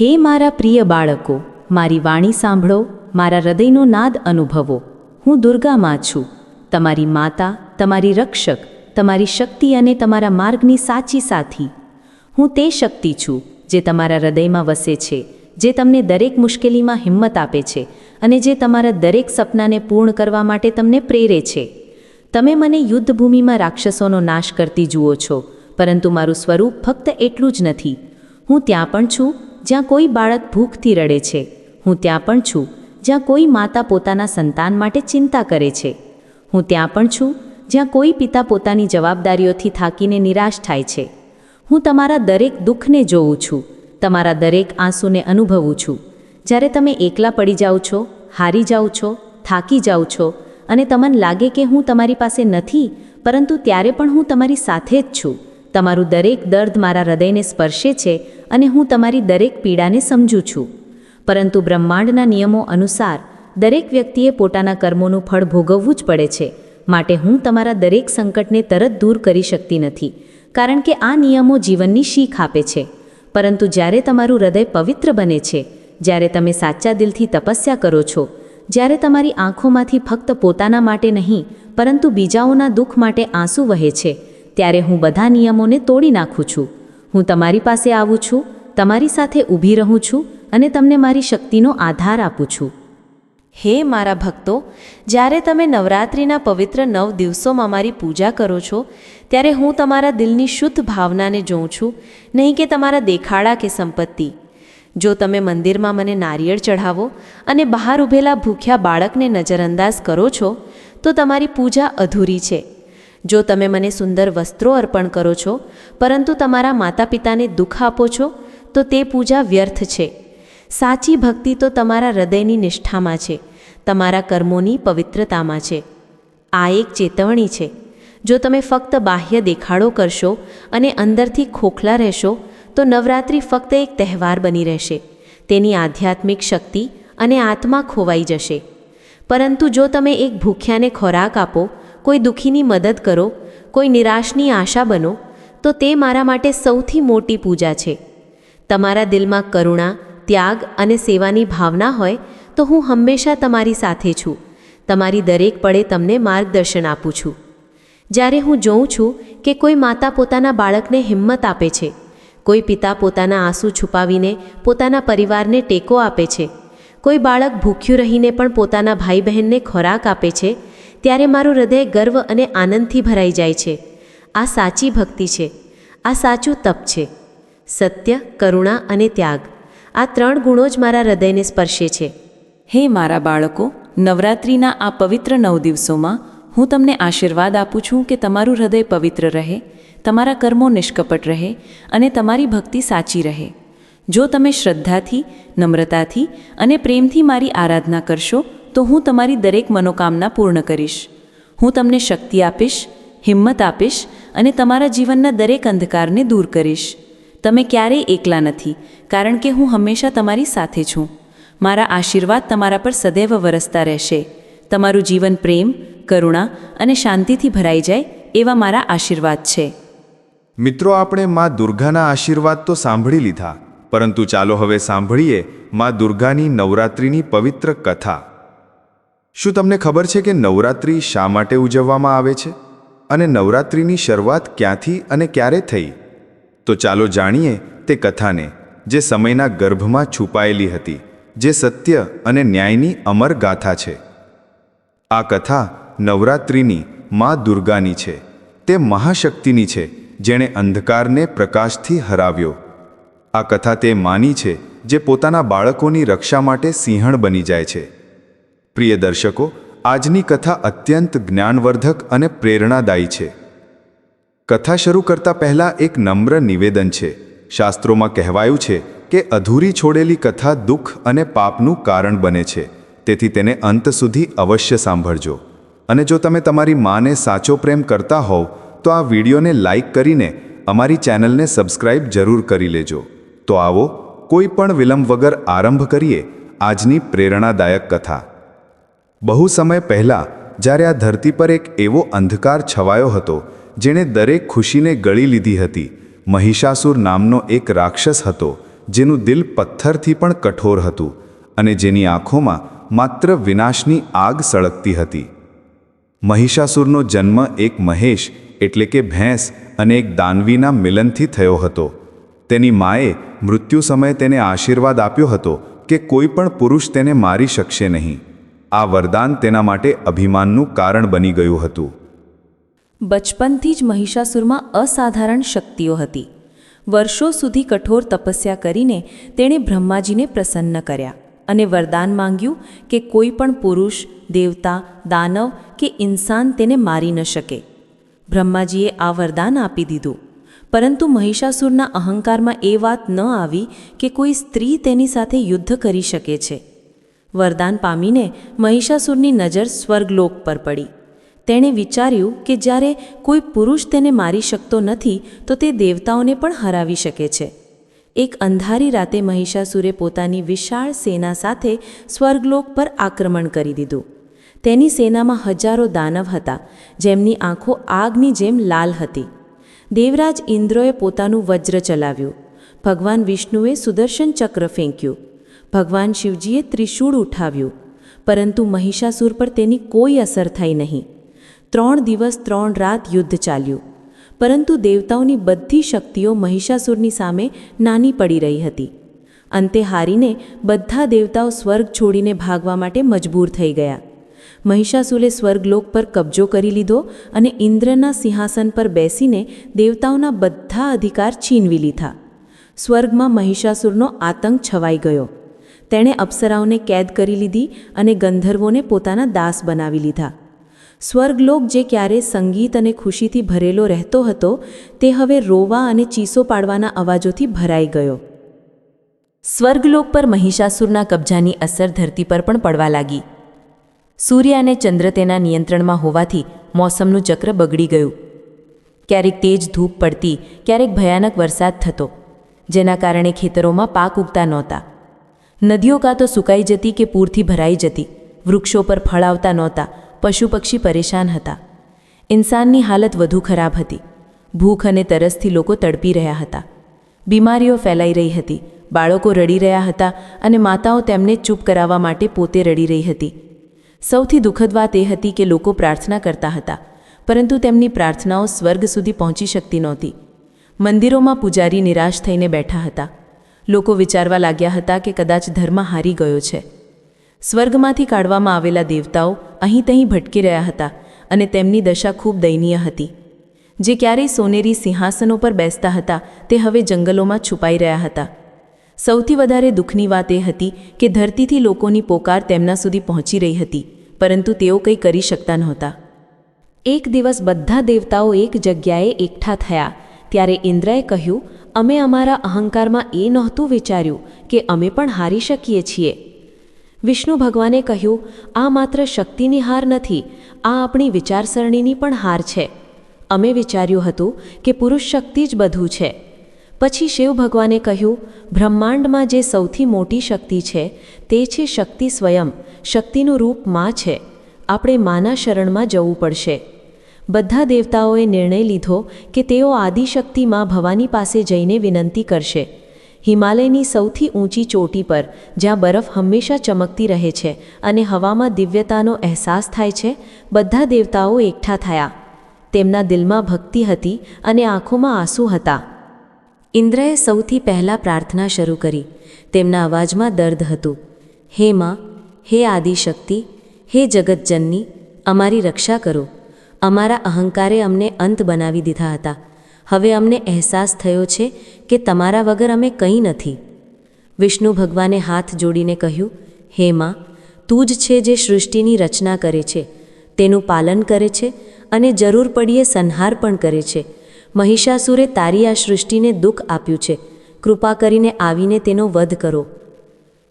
હે મારા પ્રિય બાળકો, મારી વાણી સાંભળો, મારા હૃદયનો નાદ અનુભવો. હું દુર્ગામાં છું. તમારી માતા, તમારી રક્ષક, તમારી શક્તિ અને તમારા માર્ગની સાચી સાથી. હું તે શક્તિ છું, જે તમારા હૃદયમાં વસે છે, જે તમને દરેક મુશ્કેલીમાં હિંમત આપે છે અને જે તમારા દરેક સપનાને પૂર્ણ કરવા માટે તમને પ્રેરે છે. તમે મને યુદ્ધભૂમિમાં રાક્ષસોનો નાશ કરતી જુઓ છો, પરંતુ મારું સ્વરૂપ ફક્ત એટલું જ નથી. હું ત્યાં પણ છું જ્યાં કોઈ બાળક ભૂખથી રડે છે. હું ત્યાં પણ છું, જ્યાં કોઈ માતા પોતાના સંતાન માટે ચિંતા કરે છે. હું ત્યાં પણ છું, જ્યાં કોઈ પિતા પોતાની જવાબદારીઓથી થાકીને નિરાશ થાય છે. હું તમારા દરેક દુઃખને જોઉં છું, તમારા દરેક આંસુને અનુભવું છું. જ્યારે તમે એકલા પડી જાઓ છો, હારી જાઓ છો, થાકી જાઓ છો, અને તમને લાગે કે હું તમારી પાસે નથી, પરંતુ ત્યારે પણ હું તમારી સાથે જ છું. તમારું દરેક દર્દ મારા હૃદયને સ્પર્શે છે અને હું તમારી દરેક પીડાને સમજું છું. પરંતુ બ્રહ્માંડના નિયમો અનુસાર દરેક વ્યક્તિએ પોતાના કર્મોનું ફળ ભોગવવું જ પડે છે. માટે હું તમારા દરેક સંકટને તરત દૂર કરી શકતી નથી, કારણ કે આ નિયમો જીવનની શીખ આપે છે. પરંતુ જ્યારે તમારું હૃદય પવિત્ર બને છે, જ્યારે તમે સાચા દિલથી તપસ્યા કરો છો, જ્યારે તમારી આંખોમાંથી ફક્ત પોતાના માટે નહીં, પરંતુ બીજાઓના દુઃખ માટે આંસુ વહે છે, ત્યારે હું બધા નિયમોને તોડી નાખું છું. હું તમારી પાસે આવું છું, તમારી સાથે ઊભી રહું છું અને તમને મારી શક્તિનો આધાર આપું છું. હે મારા ભક્તો, જ્યારે તમે નવરાત્રિના પવિત્ર નવ દિવસોમાં મારી પૂજા કરો છો, ત્યારે હું તમારા દિલની શુદ્ધ ભાવનાને જોઉં છું, નહીં કે તમારા દેખાડા કે સંપત્તિ. જો તમે મંદિરમાં મને નારિયેળ ચઢાવો અને બહાર ઊભેલા ભૂખ્યા બાળકને નજરઅંદાજ કરો છો, તો તમારી પૂજા અધૂરી છે. જો તમે મને સુંદર વસ્ત્રો અર્પણ કરો છો, પરંતુ તમારા માતા પિતાને દુઃખ આપો છો, તો તે પૂજા વ્યર્થ છે. સાચી ભક્તિ તો તમારા હૃદયની નિષ્ઠામાં છે, તમારા કર્મોની પવિત્રતામાં છે. આ એક ચેતવણી છે. જો તમે ફક્ત બાહ્ય દેખાડો કરશો અને અંદરથી ખોખલા રહેશો, તો નવરાત્રિ ફક્ત એક તહેવાર બની રહેશે. તેની આધ્યાત્મિક શક્તિ અને આત્મા ખોવાઈ જશે. પરંતુ જો તમે એક ભૂખ્યાને ખોરાક આપો કોઈ દુઃખીની મદદ કરો, કોઈ નિરાશની આશા બનો, તો તે મારા માટે સૌથી મોટી પૂજા છે. તમારા દિલમાં કરુણા, ત્યાગ અને સેવાની ભાવના હોય, તો હું હંમેશા તમારી સાથે છું. તમારી દરેક પળે તમને માર્ગદર્શન આપું છું. જ્યારે હું જોઉં છું કે કોઈ માતા પોતાના બાળકને હિંમત આપે છે, કોઈ પિતા પોતાના આંસુ છુપાવીને પોતાના પરિવારને ટેકો આપે છે, કોઈ બાળક ભૂખ્યું રહીને પણ પોતાના ભાઈ બહેનને ખોરાક આપે છે ત્યારે મારું હૃદય ગર્વ અને આનંદથી ભરાઈ જાય છે. આ સાચી ભક્તિ છે. આ સાચું તપ છે. સત્ય, કરુણા અને ત્યાગ. આ ત્રણ ગુણો જ મારા હૃદયને સ્પર્શે છે. હે મારા બાળકો, નવરાત્રિના આ પવિત્ર નવ દિવસોમાં હું તમને આશીર્વાદ આપું છું કે તમારું હૃદય પવિત્ર રહે, તમારા કર્મો નિષ્કપટ રહે અને તમારી ભક્તિ સાચી રહે. જો તમે શ્રદ્ધાથી, નમ્રતાથી અને પ્રેમથી મારી આરાધના કરશો તો હું તમારી દરેક મનોકામના પૂર્ણ કરીશ. હું તમને શક્તિ આપીશ, હિંમત આપીશ અને તમારા જીવનના દરેક અંધકારને દૂર કરીશ. તમે ક્યારેય એકલા નથી, કારણ કે હું હંમેશા તમારી સાથે છું. મારા આશીર્વાદ તમારા પર સદૈવ વરસતા રહેશે. તમારું જીવન પ્રેમ, કરુણા અને શાંતિથી ભરાઈ જાય એવા મારા આશીર્વાદ છે. મિત્રો, આપણે માં દુર્ગાના આશીર્વાદ તો સાંભળી લીધા, પરંતુ ચાલો હવે સાંભળીએ માં દુર્ગાની નવરાત્રિની પવિત્ર કથા. શું તમને ખબર છે કે નવરાત્રિ શા માટે ઉજવવામાં આવે છે? અને નવરાત્રિની શરૂઆત ક્યાંથી અને ક્યારે થઈ? તો ચાલો જાણીએ તે કથાને, જે સમયના ગર્ભમાં છુપાયેલી હતી, જે સત્ય અને ન્યાયની અમર ગાથા છે. આ કથા નવરાત્રિની મા દુર્ગાની છે. તે મહાશક્તિની છે, જેણે અંધકારને પ્રકાશથી હરાવ્યો. આ કથા તે માની છે, જે પોતાના બાળકોની રક્ષા માટે સિંહણ બની જાય છે. પ્રિય દર્શકો, આજની કથા અત્યંત જ્ઞાનવર્ધક અને પ્રેરણાદાયી છે. કથા શરૂ કરતા પહેલાં એક નમ્ર નિવેદન છે. શાસ્ત્રોમાં કહેવાયું છે કે અધૂરી છોડેલી કથા દુઃખ અને પાપનું કારણ બને છે. તેથી તેને અંત સુધી અવશ્ય સાંભળજો. અને જો તમે તમારી માને સાચો પ્રેમ કરતા હોવ, તો આ વિડીયોને લાઇક કરીને અમારી ચેનલને સબસ્ક્રાઇબ જરૂર કરી લેજો. તો આવો, કોઈ પણ વિલંબ વગર આરંભ કરીએ આજની પ્રેરણાદાયક કથા. બહુ સમય પહેલાં જ્યારે આ ધરતી પર એક એવો અંધકાર છવાયો હતો, જેણે દરેક ખુશીને ગળી લીધી હતી. મહિષાસુર નામનો એક રાક્ષસ હતો, જેનું દિલ પથ્થરથી પણ કઠોર હતું અને જેની આંખોમાં માત્ર વિનાશની આગ સળગતી હતી. મહિષાસુરનો જન્મ એક મહેશ એટલે કે ભેંસ અને એક દાનવીના મિલનથી થયો હતો. તેની માએ મૃત્યુ સમયે તેને આશીર્વાદ આપ્યો હતો કે કોઈ પણ પુરુષ તેને મારી શકશે નહીં. આ વરદાન તેના માટે અભિમાનનું કારણ બની ગયું હતું. બચપનથી જ મહિષાસુરમાં અસાધારણ શક્તિઓ હતી. વર્ષો સુધી કઠોર તપસ્યા કરીને તેણે બ્રહ્માજીને પ્રસન્ન કર્યા અને વરદાન માંગ્યું કે કોઈ પણ પુરુષ, દેવતા, દાનવ કે ઇન્સાન તેને મારી ન શકે. બ્રહ્માજીએ આ વરદાન આપી દીધું. પરંતુ મહિષાસુરના અહંકારમાં એ વાત ન આવી કે કોઈ સ્ત્રી તેની સાથે યુદ્ધ કરી શકે છે. વરદાન પામીને મહિષાસુરની નજર સ્વર્ગલોક પર પડી. તેણે વિચાર્યું કે જ્યારે કોઈ પુરુષ તેને મારી શકતો નથી, તો તે દેવતાઓને પણ હરાવી શકે છે. એક અંધારી રાતે મહિષાસુરે પોતાની વિશાળ સેના સાથે સ્વર્ગલોક પર આક્રમણ કરી દીધું. તેની સેનામાં હજારો દાનવ હતા, જેમની આંખો આગની જેમ લાલ હતી. દેવરાજ ઇન્દ્રોએ પોતાનું વજ્ર ચલાવ્યું. ભગવાન વિષ્ણુએ સુદર્શન ચક્ર ફેંક્યું. ભગવાન શિવજીએ ત્રિશૂળ ઉઠાવ્યું, પરંતુ મહિષાસુર પર તેની કોઈ અસર થઈ નહીં. ત્રણ દિવસ ત્રણ રાત યુદ્ધ ચાલ્યું, પરંતુ દેવતાઓની બધી શક્તિઓ મહિષાસુરની સામે નાની પડી રહી હતી. અંતે હારીને બધા દેવતાઓ સ્વર્ગ છોડીને ભાગવા માટે મજબૂર થઈ ગયા. મહિષાસુરે સ્વર્ગલોક પર કબજો કરી લીધો અને ઇન્દ્રના સિંહાસન પર બેસીને દેવતાઓના બધા અધિકાર છીનવી લીધા. સ્વર્ગમાં મહિષાસુરનો આતંક છવાઈ ગયો. તેણે અપ્સરાઓને કેદ કરી લીધી અને ગંધર્વોને પોતાના દાસ બનાવી લીધા. સ્વર્ગલોક જે ક્યારે સંગીત અને ખુશીથી ભરેલો રહેતો હતો, તે હવે રોવા અને ચીસો પાડવાના અવાજોથી ભરાઈ ગયો. સ્વર્ગલોક પર મહિષાસુરના કબજાની અસર ધરતી પર પણ પડવા લાગી. સૂર્ય અને ચંદ્ર તેના નિયંત્રણમાં હોવાથી મોસમનું ચક્ર બગડી ગયું. ક્યારેક તેજ ધૂપ પડતી, ક્યારેક ભયાનક વરસાદ થતો, જેના કારણે ખેતરોમાં પાક ઉગતા નહોતા. નદીઓ કાં તો સુકાઈ જતી કે પૂરથી ભરાઈ જતી. વૃક્ષો પર ફળ આવતા નહોતા. પશુ પક્ષી પરેશાન હતા. ઇન્સાનની હાલત વધુ ખરાબ હતી. ભૂખ અને તરસથી લોકો તડપી રહ્યા હતા. બીમારીઓ ફેલાઈ રહી હતી. બાળકો રડી રહ્યા હતા અને માતાઓ તેમને ચૂપ કરાવવા માટે પોતે રડી રહી હતી. સૌથી દુઃખદ વાત એ હતી કે લોકો પ્રાર્થના કરતા હતા, પરંતુ તેમની પ્રાર્થનાઓ સ્વર્ગ સુધી પહોંચી શકતી નહોતી. મંદિરોમાં પૂજારી નિરાશ થઈને બેઠા હતા. લોકો વિચારવા લાગ્યા હતા કે કદાચ ધર્મ હારી ગયો છે. સ્વર્ગમાંથી કાઢવામાં આવેલા દેવતાઓ અહીં તહીં ભટકી રહ્યા હતા અને તેમની દશા ખૂબ દયનીય હતી. જે ક્યારેય સોનેરી સિંહાસનો પર બેસતા હતા, તે હવે જંગલોમાં છુપાઈ રહ્યા હતા. સૌથી વધારે દુઃખની વાત એ હતી કે ધરતીથી લોકોની પોકાર તેમના સુધી પહોંચી રહી હતી, પરંતુ તેઓ કંઈ કરી શકતા નહોતા. એક દિવસ બધા દેવતાઓ એક જગ્યાએ એકઠા થયા, ત્યારે ઇન્દ્રએ કહ્યું અમે અમારા અહંકારમાં એ નહોતું વિચાર્યું કે અમે પણ હારી શકીએ છીએ. વિષ્ણુ ભગવાને કહ્યું, આ માત્ર શક્તિની હાર નથી, આ આપણી વિચારસરણીની પણ હાર છે. અમે વિચાર્યું હતું કે પુરુષ શક્તિ જ બધું છે. પછી શિવ ભગવાને કહ્યું, બ્રહ્માંડમાં જે સૌથી મોટી શક્તિ છે, તે છે શક્તિ સ્વયં. શક્તિનું રૂપમાં છે. આપણે માના શરણમાં જવું પડશે. બધા દેવતાઓએ નિર્ણય લીધો કે તેઓ આદિશક્તિમાં ભવાની પાસે જઈને વિનંતી કરશે. હિમાલયની સૌથી ઊંચી ચોટી પર, જ્યાં બરફ હંમેશા ચમકતી રહે છે અને હવામાં દિવ્યતાનો અહેસાસ થાય છે, બધા દેવતાઓ એકઠા થયા. તેમના દિલમાં ભક્તિ હતી અને આંખોમાં આંસુ હતા. ઇન્દ્રએ સૌથી પહેલાં પ્રાર્થના શરૂ કરી. તેમના અવાજમાં દર્દ હતું. હે માં, હે આદિશક્તિ, હે જગતજનની, અમારી રક્ષા કરો. અમારા અહંકારે અમને અંત બનાવી દીધા હતા. હવે અમને અહેસાસ થયો છે કે તમારા વગર અમે કંઈ નથી. વિષ્ણુ ભગવાને હાથ જોડીને કહ્યું, હે માં, તું જ છે જે સૃષ્ટિની રચના કરે છે. તેનું પાલન કરે છે અને જરૂર પડીએ સંહાર પણ કરે છે. મહિષાસુરે તારી આ સૃષ્ટિને દુઃખ આપ્યું છે. કૃપા કરીને આવીને તેનો વધ કરો.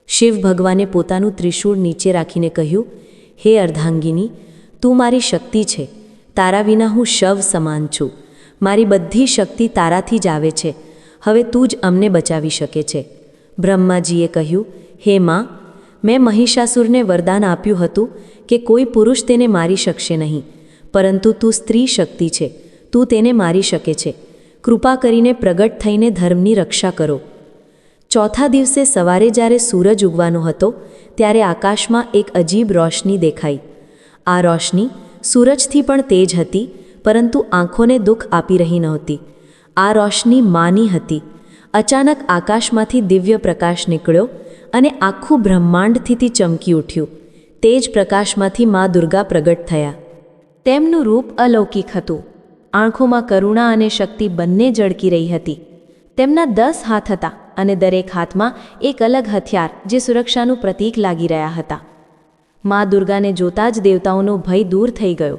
શિવ ભગવાને પોતાનું ત્રિશૂળ નીચે રાખીને કહ્યું, હે અર્ધાંગિની, તું મારી શક્તિ છે. તારા વિના હું શવ સમાન છું. મારી બધી શક્તિ તારાથી જ આવે છે. હવે તું જ અમને બચાવી શકે છે. બ્રહ્માજીએ કહ્યું, હે માં, મેં મહિષાસુરને વરદાન આપ્યું હતું કે કોઈ પુરુષ તેને મારી શકશે નહીં. પરંતુ તું સ્ત્રી શક્તિ છે. તું તેને મારી શકે છે. કૃપા કરીને પ્રગટ થઈને ધર્મની રક્ષા કરો. ચોથા દિવસે સવારે જ્યારે સૂરજ ઉગવાનો હતો, ત્યારે આકાશમાં એક અજીબ રોશની દેખાઈ. આ રોશની સૂરજથી પણ તેજ હતી, પરંતુ આંખોને દુઃખ આપી રહી નહોતી. આ રોશની માની હતી. અચાનક આકાશમાંથી દિવ્ય પ્રકાશ નીકળ્યો અને આખું બ્રહ્માંડથી ચમકી ઉઠ્યું. તે જ પ્રકાશમાંથી મા દુર્ગા પ્રગટ થયા. તેમનું રૂપ અલૌકિક હતું. આંખોમાં કરુણા અને શક્તિ બંને ઝળકી રહી હતી. તેમના દસ હાથ હતા અને દરેક હાથમાં એક અલગ હથિયાર જે સુરક્ષાનું પ્રતીક લાગી રહ્યા હતા. મા દુર્ગાને જોતા જ દેવતાઓનો ભય દૂર થઈ ગયો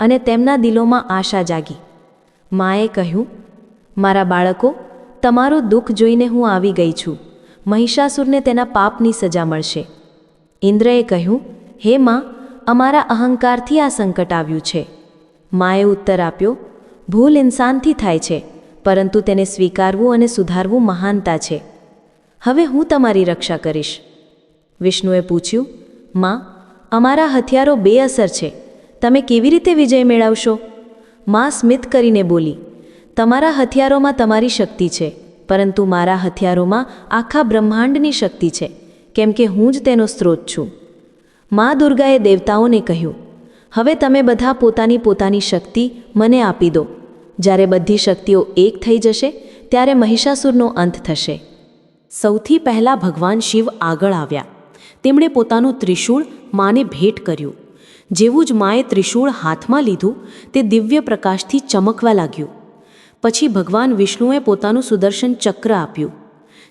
અને તેમના દિલોમાં આશા જાગી. માએ કહ્યું, મારા બાળકો, તમારું દુઃખ જોઈને હું આવી ગઈ છું. મહિષાસુરને તેના પાપની સજા મળશે. ઇન્દ્રએ કહ્યું, હે માં, અમારા અહંકારથી આ સંકટ આવ્યું છે. માએ ઉત્તર આપ્યો, ભૂલ ઇન્સાનથી થાય છે, પરંતુ તેને સ્વીકારવું અને સુધારવું મહાનતા છે. હવે હું તમારી રક્ષા કરીશ. વિષ્ણુએ પૂછ્યું, માં અમારા હથિયારો બેઅસર છે. તમે કેવી રીતે વિજય મેળવશો? માં સ્મિત કરીને બોલી, તમારા હથિયારોમાં તમારી શક્તિ છે, પરંતુ મારા હથિયારોમાં આખા બ્રહ્માંડની શક્તિ છે, કેમ કે હું જ તેનો સ્ત્રોત છું. મા દુર્ગાએ દેવતાઓને કહ્યું, હવે તમે બધા પોતાની પોતાની શક્તિ મને આપી દો. જ્યારે બધી શક્તિઓ એક થઈ જશે, ત્યારે મહિષાસુરનો અંત થશે. સૌથી પહેલાં ભગવાન શિવ આગળ આવ્યા. તેમણે પોતાનું ત્રિશૂળ માને ભેટ કર્યું. જેવું જ માએ ત્રિશૂળ હાથમાં લીધું, તે દિવ્ય પ્રકાશથી ચમકવા લાગ્યું. પછી ભગવાન વિષ્ણુએ પોતાનું સુદર્શન ચક્ર આપ્યું.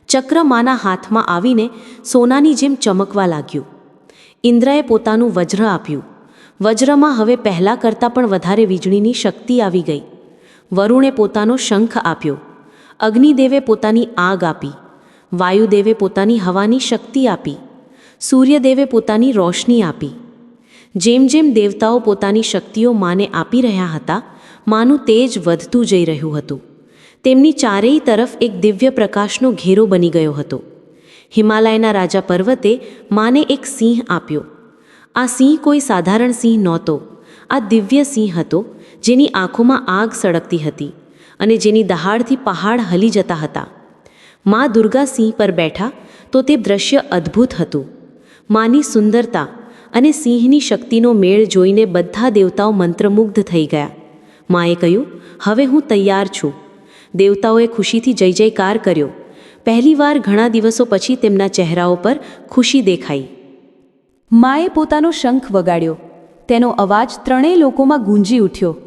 ચક્ર માના હાથમાં આવીને સોનાની જેમ ચમકવા લાગ્યું. ઇન્દ્રએ પોતાનું વજ્ર આપ્યું. વજ્રમાં હવે પહેલાં કરતાં પણ વધારે વીજળીની શક્તિ આવી ગઈ. વરુણે પોતાનો શંખ આપ્યો. અગ્નિદેવે પોતાની આગ આપી. વાયુદેવે પોતાની હવાની શક્તિ આપી. સૂર્યદેવે પોતાની રોશની આપી. જેમ જેમ દેવતાઓ પોતાની શક્તિઓ માને આપી રહ્યા હતા, માનું તેજ વધતું જઈ રહ્યું હતું. તેમની ચારેય તરફ એક દિવ્ય પ્રકાશનો ઘેરો બની ગયો હતો. હિમાલયના રાજા પર્વતે માને એક સિંહ આપ્યો. આ સિંહ કોઈ સાધારણ સિંહ નહોતો. આ દિવ્ય સિંહ હતો, જેની આંખોમાં આગ સળગતી હતી અને જેની દહાડથી પહાડ હલી જતા હતા. મા દુર્ગા સિંહ પર બેઠા તો તે દ્રશ્ય અદ્ભુત હતું. માની સુંદરતા અને સિંહની શક્તિનો મેળ જોઈને બધા દેવતાઓ મંત્રમુગ્ધ થઈ ગયા. માએ કહ્યું, હવે હું તૈયાર છું. દેવતાઓએ ખુશીથી જય જયકાર કર્યો. પહેલીવાર ઘણા દિવસો પછી તેમના ચહેરાઓ પર ખુશી દેખાઈ. માએ પોતાનો શંખ વગાડ્યો. તેનો અવાજ ત્રણેય લોકોમાં ગુંજી ઉઠ્યો.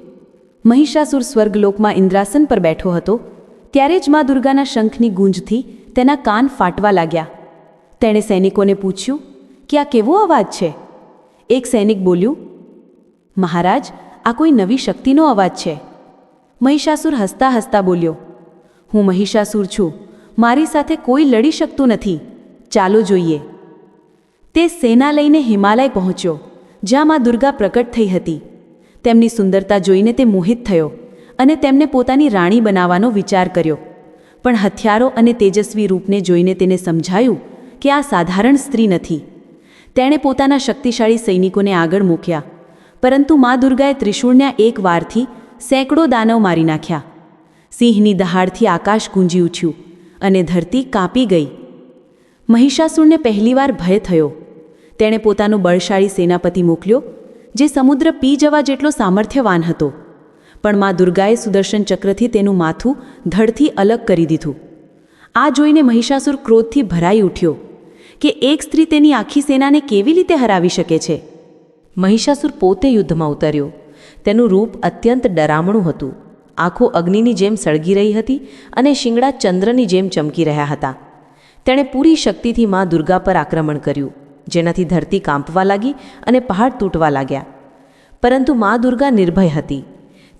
મહિષાસુર સ્વર્ગલોકમાં ઇન્દ્રાસન પર બેઠો હતો. ત્યારે જ મા દુર્ગાના શંખની ગુંજથી તેના કાન ફાટવા લાગ્યા. તેણે સૈનિકોને પૂછ્યું કે આ કેવો અવાજ છે? એક સૈનિક બોલ્યું, મહારાજ, આ કોઈ નવી શક્તિનો અવાજ છે. મહિષાસુર હસતા હસતા બોલ્યો, હું મહિષાસુર છું. મારી સાથે કોઈ લડી શકતું નથી. ચાલો જોઈએ. તે સેના લઈને હિમાલય પહોંચ્યો, જ્યાં માં દુર્ગા પ્રકટ થઈ હતી. તેમની સુંદરતા જોઈને તે મોહિત થયો અને તેમને પોતાની રાણી બનાવવાનો વિચાર કર્યો. પણ હથિયારો અને તેજસ્વી રૂપને જોઈને તેને સમજાયું કે આ સાધારણ સ્ત્રી નથી. તેણે પોતાના શક્તિશાળી સૈનિકોને આગળ મૂક્યા. પરંતુ મા દુર્ગાએ ત્રિશૂળના એક વારથી સેંકડો દાનવ મારી નાખ્યા. સિંહની દહાડથી આકાશ ગુંજી ઉઠ્યું અને ધરતી કાપી ગઈ. મહિષાસુરને પહેલીવાર ભય થયો. તેણે પોતાનો બળશાળી સેનાપતિ મોકલ્યો, જે સમુદ્ર પી જવા જેટલો સામર્થ્યવાન હતો. પણ મા દુર્ગાએ સુદર્શન ચક્રથી તેનું માથું ધડથી અલગ કરી દીધું. આ જોઈને મહિષાસુર ક્રોધથી ભરાઈ ઉઠ્યો. કે એક સ્ત્રી તેની આખી સેનાને કેવી રીતે હરાવી શકે છે? મહિષાસુર પોતે યુદ્ધમાં ઉતર્યો. તેનું રૂપ અત્યંત ડરામણું હતું. આંખો અગ્નિની જેમ સળગી રહી હતી અને શિંગડા ચંદ્રની જેમ ચમકી રહ્યા હતા. તેણે પૂરી શક્તિથી મા દુર્ગા પર આક્રમણ કર્યું, જેનાથી ધરતી કાંપવા લાગી અને પહાડ તૂટવા લાગ્યા. પરંતુ મા દુર્ગા નિર્ભય હતી.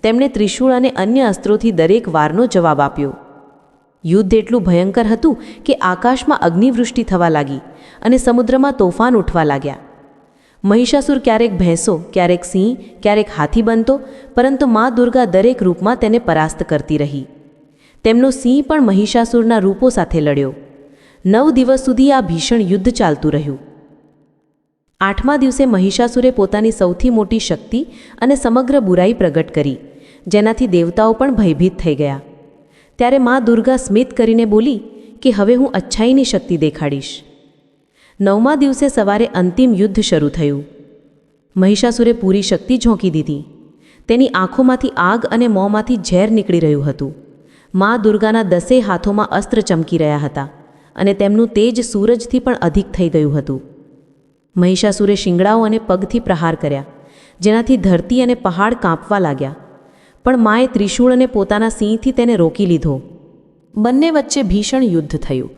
તેમણે ત્રિશૂળ અને અન્ય અસ્ત્રોથી દરેક વારનો જવાબ આપ્યો. યુદ્ધ એટલું ભયંકર હતું કે આકાશમાં અગ્નિવૃષ્ટિ થવા લાગી અને સમુદ્રમાં તોફાન ઉઠવા લાગ્યા. મહિષાસુર ક્યારેક ભેંસો, ક્યારેક સિંહ, ક્યારેક હાથી બનતો, પરંતુ મા દુર્ગા દરેક રૂપમાં તેને પરાસ્ત કરતી રહી. તેમનો સિંહ પણ મહિષાસુરના રૂપો સાથે લડ્યો. નવ દિવસ સુધી આ ભીષણ યુદ્ધ ચાલતું રહ્યું. આઠમા દિવસે મહિષાસુરે પોતાની સૌથી મોટી શક્તિ અને સમગ્ર બુરાઈ પ્રગટ કરી, જેનાથી દેવતાઓ પણ ભયભીત થઈ ગયા. ત્યારે મા દુર્ગા સ્મિત કરીને બોલી કે હવે હું અચ્છાઈની શક્તિ દેખાડીશ. નવમા દિવસે સવારે અંતિમ યુદ્ધ શરૂ થયું. મહિષાસુરે પૂરી શક્તિ ઝોંકી દીધી. તેની આંખોમાંથી આગ અને મોંમાંથી ઝેર નીકળી રહ્યું હતું. મા દુર્ગાના દસે હાથોમાં અસ્ત્ર ચમકી રહ્યા હતા અને તેમનું તેજ સૂરજથી પણ અધિક થઈ ગયું હતું. મહિષાસુરે શિંગડાઓ અને પગથી પ્રહાર કર્યા, જેનાથી ધરતી અને પહાડ કાંપવા લાગ્યા. પણ માએ ત્રિશૂળ અને પોતાના સિંહથી તેને રોકી લીધો. બંને વચ્ચે ભીષણ યુદ્ધ થયું,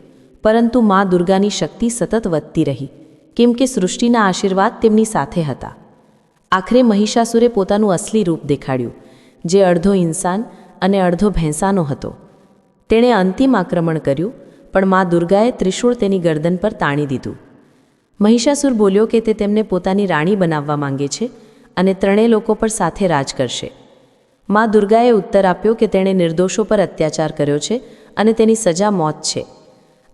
પરંતુ મા દુર્ગાની શક્તિ સતત વધતી રહી, કેમ કે સૃષ્ટિના આશીર્વાદ તેમની સાથે હતા. આખરે મહિષાસુરે પોતાનું અસલી રૂપ દેખાડ્યું, જે અડધો ઇન્સાન અને અડધો ભેંસાનો હતો. તેણે અંતિમ આક્રમણ કર્યું, પણ મા દુર્ગાએ ત્રિશૂળ તેની ગરદન પર તાણી દીધું. મહિષાસુર બોલ્યો કે તે તેમને પોતાની રાણી બનાવવા માંગે છે અને ત્રણેય લોકો પર સાથે રાજ કરશે. મા દુર્ગાએ ઉત્તર આપ્યો કે તેણે નિર્દોષો પર અત્યાચાર કર્યો છે અને તેની સજા મોત છે.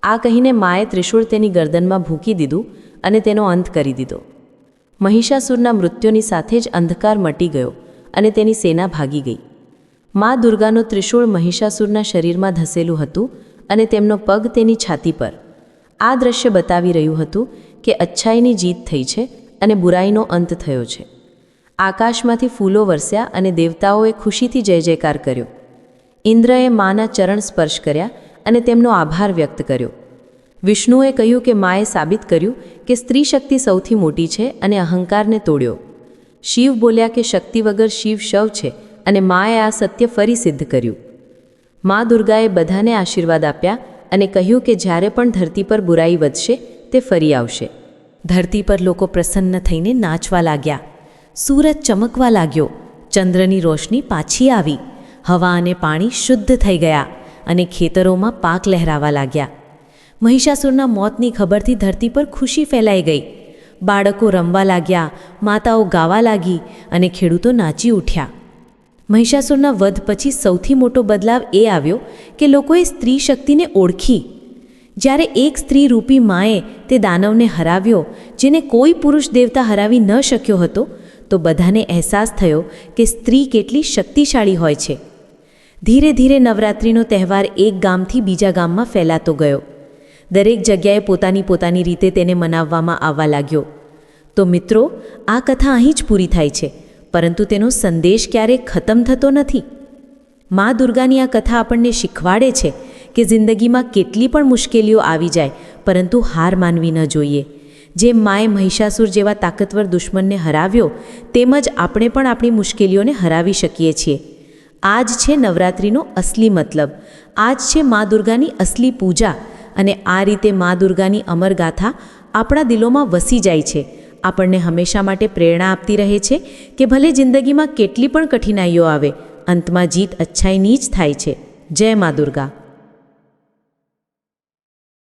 આ કહીને માએ ત્રિશૂળ તેની ગરદનમાં ભૂકી દીધું અને તેનો અંત કરી દીધો. મહિષાસુરના મૃત્યુની સાથે જ અંધકાર મટી ગયો અને તેની સેના ભાગી ગઈ. મા દુર્ગાનું ત્રિશૂળ મહિષાસુરના શરીરમાં ધસેલું હતું અને તેમનો પગ તેની છાતી પર. આ દ્રશ્ય બતાવી રહ્યું હતું કે અચ્છાઈની જીત થઈ છે અને બુરાઈનો અંત થયો છે. આકાશમાંથી ફૂલો વરસ્યા અને દેવતાઓએ ખુશીથી જય જયકાર કર્યો. ઇન્દ્રએ માના ચરણ સ્પર્શ કર્યા અને તેમનો આભાર વ્યક્ત કર્યો. વિષ્ણુએ કહ્યું કે માએ સાબિત કર્યું કે સ્ત્રી શક્તિ સૌથી મોટી છે અને અહંકારને તોડ્યો. શિવ બોલ્યા કે શક્તિ વગર શિવ શવ છે અને માએ આ સત્ય ફરી સિદ્ધ કર્યું. મા દુર્ગાએ બધાને આશીર્વાદ આપ્યા અને કહ્યું કે જ્યારે પણ ધરતી પર બુરાઈ વધશે તે ફરી આવશે. ધરતી પર લોકો પ્રસન્ન થઈને નાચવા લાગ્યા. સૂરજ ચમકવા લાગ્યો. ચંદ્રની રોશની પાછી આવી. હવા અને પાણી શુદ્ધ થઈ ગયા અને ખેતરોમાં પાક લહેરાવા લાગ્યા. મહિષાસુરના મોતની ખબરથી ધરતી પર ખુશી ફેલાઈ ગઈ. બાળકો રમવા લાગ્યા, માતાઓ ગાવા લાગી અને ખેડૂતો નાચી ઉઠ્યા. મહિષાસુરના વધ પછી સૌથી મોટો બદલાવ એ આવ્યો કે લોકોએ સ્ત્રી શક્તિને ઓળખી. જ્યારે એક સ્ત્રી રૂપી માએ તે દાનવને હરાવ્યો, જેને કોઈ પુરુષ દેવતા હરાવી ન શક્યો હતો તો બધાને અહેસાસ થયો કે સ્ત્રી કેટલી શક્તિશાળી હોય છે. ધીરે ધીરે નવરાત્રિનો તહેવાર એક ગામથી બીજા ગામમાં ફેલાતો ગયો. દરેક જગ્યાએ પોતાની પોતાની રીતે તેને મનાવવામાં આવવા લાગ્યો. તો મિત્રો, આ કથા અહીં જ પૂરી થાય છે, પરંતુ તેનો સંદેશ ક્યારેય ખતમ થતો નથી. મા દુર્ગાની આ કથા આપણને શીખવાડે છે કે જિંદગીમાં કેટલી પણ મુશ્કેલીઓ આવી જાય, પરંતુ હાર માનવી ન જોઈએ. જેમ માએ મહિષાસુર જેવા તાકતવર દુશ્મનને હરાવ્યો, તેમજ આપણે પણ આપણી મુશ્કેલીઓને હરાવી શકીએ છીએ. આ જ છે નવરાત્રિનો અસલી મતલબ. આ જ છે મા દુર્ગાની અસલી પૂજા. અને આ રીતે મા દુર્ગાની અમર ગાથા આપણા દિલોમાં વસી જાય છે. આપણને હંમેશા માટે પ્રેરણા આપતી રહે છે કે ભલે જિંદગીમાં કેટલી પણ કઠિનાઈઓ આવે, અંતમાં જીત અચ્છાઈની જ થાય છે. જય મા દુર્ગા.